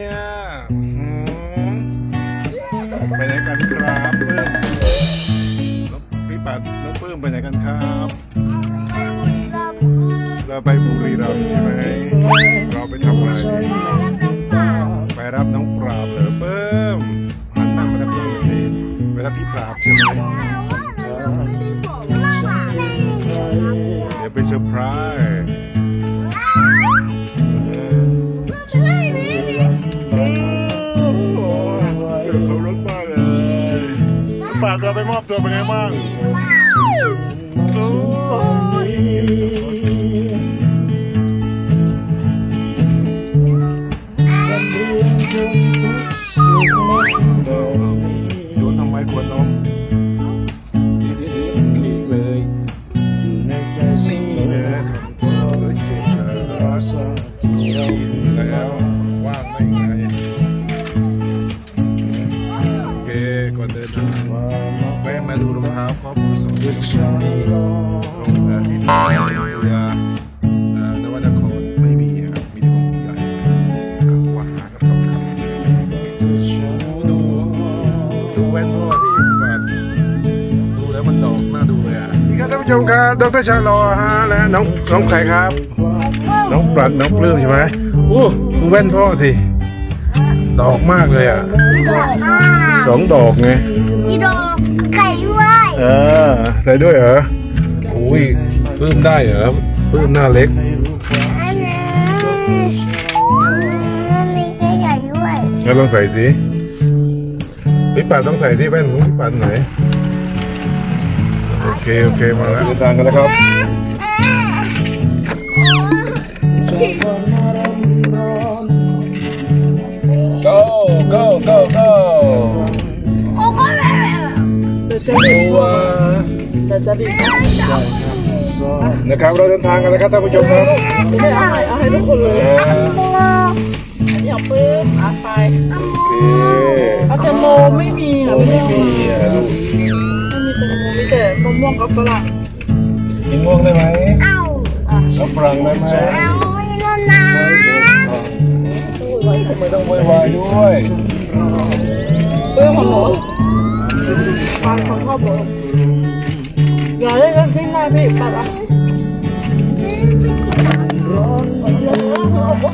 เนี่ยอืมไปไหนกันครับปื้มน้องพี่ปัดน้องปื้มไปไหนกันครับเราไปบุรีรัมย์ใช่ไหมเราไปทำอะไรดีไปรับน้องปราบเหรอปื้มหันหน้ามาทางนู้นสิไปรับพี่ปราบใช่ไหมเดี๋ยวไปเซอร์ไพรส์าบตัวไปมอบตัวเป็นไงบ้างโอ้ยโยนทำไมขวดนมนี่นี่นี่ขีกเลยนี่นะเฮ้ยเก่งเลยแล้วว่าไม่ไงโอเคก่อนเดินทาง ดูรองเท้าครอบสองชุดตรงเอ่อที่นี่เรือเอ่อนวนครไม่มีครับมีแต่ของผู้ใหญ่นะครับว่าหากับสองคำดูดูดูแว่นพ่อที่ฟันดูแล้วมันดอกน่าดูเลยอะนี่ครับท่านผู้ชมครับดรชาลอฮะและน้องน้องใครครับ น้องปลัดน้องปลื้มใช่ไหมโอ้ดูแว่นพ่อสิดอกมากเลยอะ สองดอกไง อีโดไก่ด้วย เออใส่ด้วยเหรออุ้ยปลื้มได้เหรอปลื้มหน้าเล็กอันนี้มีไก่ใหญ่ด้วยงั้นลองใส่สิพี่ปัดต้องใส่ที่แว่นของพี่ปัดไหน โอเค โอเค มาแล้วเดินทางกันแล้วครับ ตัวนะครับเราเดินทางกันแล้วครับท่านผู้ชมครับไม่เอาให้เอาให้ทุกคนเลยเออเดี๋ยวปื้มเอาไปโอเคอาแตงโมไม่มีอะไม่มีอะลูกไม่มีแตงโมมีแต่มะม่วงกับฝรั่งกินม่วงได้ไหมเอาน้ำฝรั่งได้ไหมเอาไม่นอนนะทำไมต้องโวยวายด้วยปื้มของหนู ปานของข้าวบอกอย่าเล่นกันจริงนะพี่ปัดอะเดี๋ยวนะเขาบอกว่า